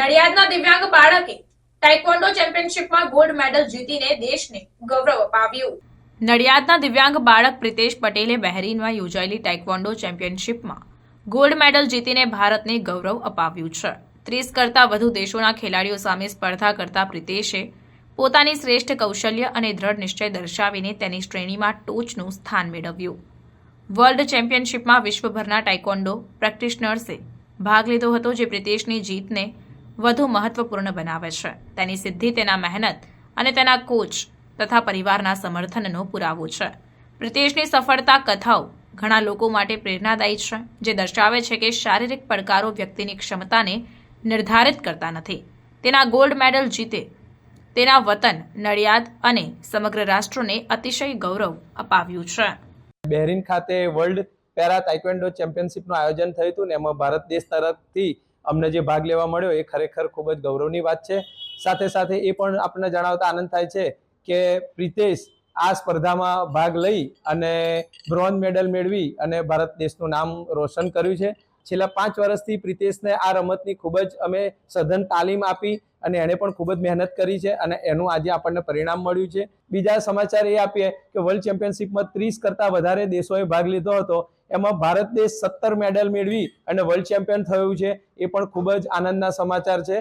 નડિયાદના દિવ્યાંગ બાળકે ટાઇક્વોન્ડો ચેમ્પિયનશિપમાં gold medal જીતીને દેશને ગૌરવ અપાવ્યું. નડિયાદના દિવ્યાંગ બાળક પ્રિતેશ પટેલે બહેરીનમાં યોજાયેલી ટાઇક્વોન્ડો ચેમ્પિયનશિપમાં ગોલ્ડ મેડલ જીતીને ભારતને ગૌરવ અપાવ્યું છે. ત્રીસ કરતાં વધુ દેશોના ખેલાડીઓ સામે સ્પર્ધા કરતા પ્રિતેશે પોતાની શ્રેષ્ઠ કૌશલ્ય અને દ્રઢ નિશ્ચય દર્શાવીને તેની શ્રેણીમાં ટોચનું સ્થાન મેળવ્યું. વર્લ્ડ ચેમ્પિયનશિપમાં વિશ્વભરના ટાઇકોન્ડો પ્રેક્ટિશનર્સે ભાગ લીધો હતો જે પ્રિતેશની જીતને વધુ મહત્વપૂર્ણ બનાવે છે. તેની સિદ્ધિ, તેના મહેનત અને તેના કોચ તથા પરિવારના સમર્થનનો પુરાવો છે. પ્રિતેશની સફળતા કથાઓ ઘણા લોકો માટે પ્રેરણાદાયી છે, જે દર્શાવે છે કે શારીરિક પડકારો વ્યક્તિની ક્ષમતાને નિર્ધારિત કરતા નથી. તેના ગોલ્ડ મેડલ જીતે, તેના વતન નડિયાદ અને સમગ્ર રાષ્ટ્રને અતિશય ગૌરવ અપાવ્યું છે. બહેરીન ખાતે વર્લ્ડ પેરા તાઇક્વેન્ડો ચેમ્પિયનશિપનું આયોજન થયું હતું ને એમાં ભારત દેશ તરફથી અમને જે ભાગ લેવા મળ્યો એ ખરેખર ખૂબ જ ગૌરવની વાત છે. સાથે સાથે એ પણ આપણને જણાવતા આનંદ થાય છે કે પ્રિતેશ આ સ્પર્ધામાં ભાગ લઈ અને બ્રોન્ઝ મેડલ મેળવી અને ભારત દેશનું નામ રોશન કર્યું છે. છેલ્લા પાંચ વર્ષથી પ્રિતેશને આ રમતની ખૂબ જ અમે સઘન તાલીમ આપી અને એણે પણ ખૂબ જ મહેનત કરી છે અને એનું આજે આપણને પરિણામ મળ્યું છે. બીજા સમાચાર એ આપીએ કે વર્લ્ડ ચેમ્પિયનશિપમાં ત્રીસ કરતાં વધારે દેશોએ ભાગ લીધો હતો. એમાં ભારત દેશ સત્તર મેડલ મેળવી અને વર્લ્ડ ચેમ્પિયન થયું છે એ પણ ખૂબ જ આનંદના સમાચાર છે.